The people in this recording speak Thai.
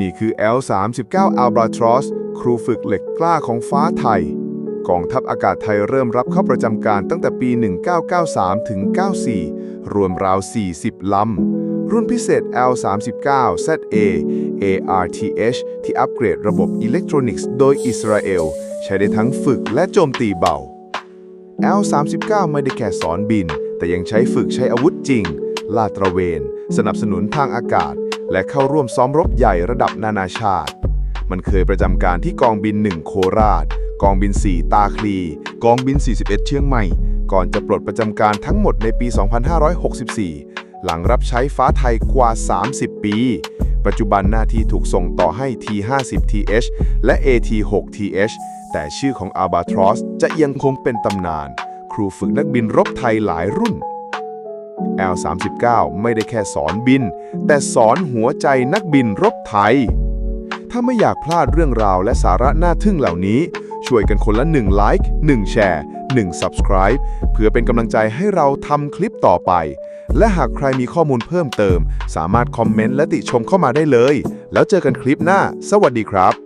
นี่คือ L39 Albatross ครูฝึกเหล็กกล้าของฟ้าไทย กองทัพอากาศไทยเริ่มรับเข้าประจำการตั้งแต่ปี 1993 ถึง 94 รวมราว 40 ลำ รุ่นพิเศษ L39 ZA ARTH ที่อัปเกรดระบบอิเล็กทรอนิกส์โดยอิสราเอล ใช้ได้ทั้งฝึกและโจมตีเบา L39 ไม่ได้แค่สอนบิน แต่ยังใช้ฝึกใช้อาวุธจริง ลาดตระเวน สนับสนุนทางอากาศ และเข้าร่วมซ้อมรบใหญ่ระดับนานาชาติ มันเคยประจำการที่กองบิน 1 โคราช กองบิน 4 ตาคลี กองบิน 41 เชียงใหม่ ก่อนจะปลดประจำการทั้งหมดในปี 2564 หลังรับใช้ฟ้าไทยกว่า 30 ปี ปัจจุบันหน้าที่ถูกส่งต่อให้ T50TH และ AT6TH แต่ชื่อของ Albatross จะยังคงเป็นตำนาน ครูฝึกนักบินรบไทยหลายรุ่น L39 ไม่ได้แค่สอนบิน แต่สอนหัวใจนักบินรบไทย ถ้าไม่อยากพลาดเรื่องราวและสาระน่าทึ่งเหล่านี้ ช่วยกันคนละ1ไลค์1แชร์1 Subscribe เพื่อเป็นกำลังใจให้เราทำคลิปต่อไป และหากใครมีข้อมูลเพิ่มเติม สามารถคอมเมนต์และติชมเข้ามาได้เลย แล้วเจอกันคลิปหน้า สวัสดีครับ